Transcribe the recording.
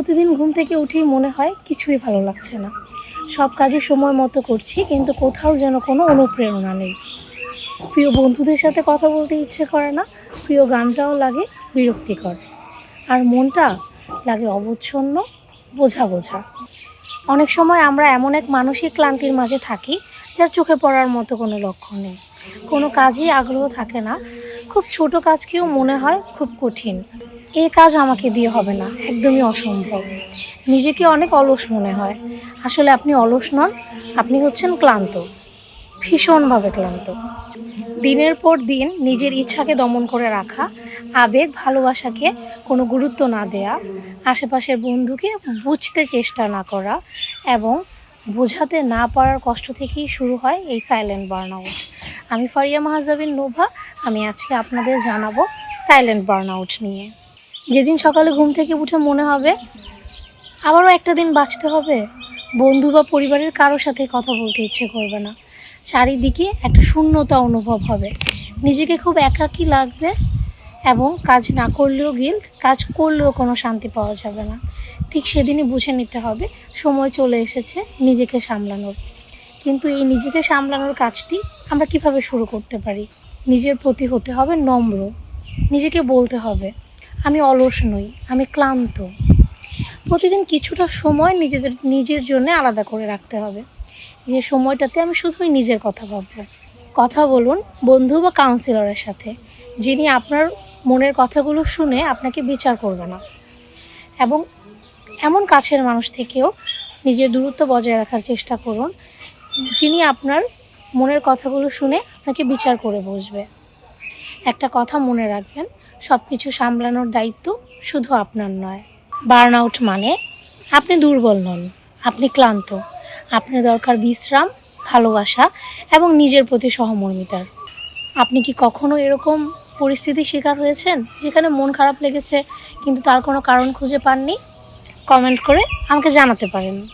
প্রতিদিন ঘুম থেকে উঠেই মনে হয় কিছুই ভালো লাগছে না। সব কাজই সময় মতো করছি, কিন্তু কোথাও যেন কোনো অনুপ্রেরণা নেই। প্রিয় বন্ধুদের সাথে কথা বলতে ইচ্ছে করে না, প্রিয় গানটাও লাগে বিরক্তিকর। আর মনটা লাগে অবচ্ছন্ন, বোঝা বোঝা। অনেক সময় আমরা এমন এক মানসিক ক্লান্তির মাঝে থাকি, যার চোখে পড়ার মতো কোনো লক্ষ্য নেই। কোনো কাজেই আগ্রহ থাকে না। খুব ছোট কাজকেও মনে হয় খুব কঠিন। এই কাজ আমাকে দিয়ে হবে না, একদমই অসম্ভব। নিজেকে অনেক অলস মনে হয়। আসলে আপনি অলস নন, আপনি হচ্ছেন ক্লান্ত, ভীষণভাবে ক্লান্ত। দিনের পর দিন নিজের ইচ্ছাকে দমন করে রাখা, আবেগ, ভালোবাসাকে কোনো গুরুত্ব না দেয়া, আশেপাশের বন্ধুকে বুঝতে চেষ্টা না করা এবং বোঝাতে না পারার কষ্ট থেকেই শুরু হয় এই সাইলেন্ট বার্নআউট আমি ফারিয়া মাহাজাবিন নোভা, আমি আজকে আপনাদের জানাব সাইলেন্ট বার্নআউট নিয়ে। যেদিন সকালে ঘুম থেকে উঠে মনে হবে, আবারও একটা দিন বাঁচতে হবে। বন্ধু বা পরিবারের কারোর সাথে কথা বলতে ইচ্ছে করবে না। চারিদিকে একটা শূন্যতা অনুভব হবে। নিজেকে খুব একাকী লাগবে এবং কাজ না করলেও গিল্ট কাজ করলেও কোনো শান্তি পাওয়া যাবে না। ঠিক সেদিনই বুঝে নিতে হবে, সময় চলে এসেছে নিজেকে সামলানোর। কিন্তু এই নিজেকে সামলানোর কাজটি আমরা কীভাবে শুরু করতে পারি? নিজের প্রতি হতে হবে নম্র। নিজেকে বলতে হবে আমি অলস নই, আমি ক্লান্ত। প্রতিদিন কিছুটা সময় নিজেদের, নিজের জন্য আলাদা করে রাখতে হবে। যে সময়টাতে আমি শুধুই নিজের কথা ভাববো। কথা বলুন বন্ধু বা কাউন্সিলরের সাথে, যিনি আপনার মনের কথাগুলো শুনে আপনাকে বিচার করবে না। এবং এমন কাছের মানুষ থেকেও নিজের দূরত্ব বজায় রাখার চেষ্টা করুন, যিনি আপনার মনের কথাগুলো শুনে আপনাকে বিচার করে বসবে। একটা কথা মনে রাখবেন সব কিছু সামলানোর দায়িত্ব শুধু আপনার নয়। বার্ন আউট মানে আপনি দুর্বল নন, আপনি ক্লান্ত, আপনার দরকার বিশ্রাম, ভালোবাসা এবং নিজের প্রতি সহমর্মিতার। আপনি কি কখনো এরকম পরিস্থিতির শিকার হয়েছেন, যেখানে মন খারাপ লেগেছে, কিন্তু তার কোনো কারণ খুঁজে পাননি? কমেন্ট করে আমাকে জানাতে পারেন।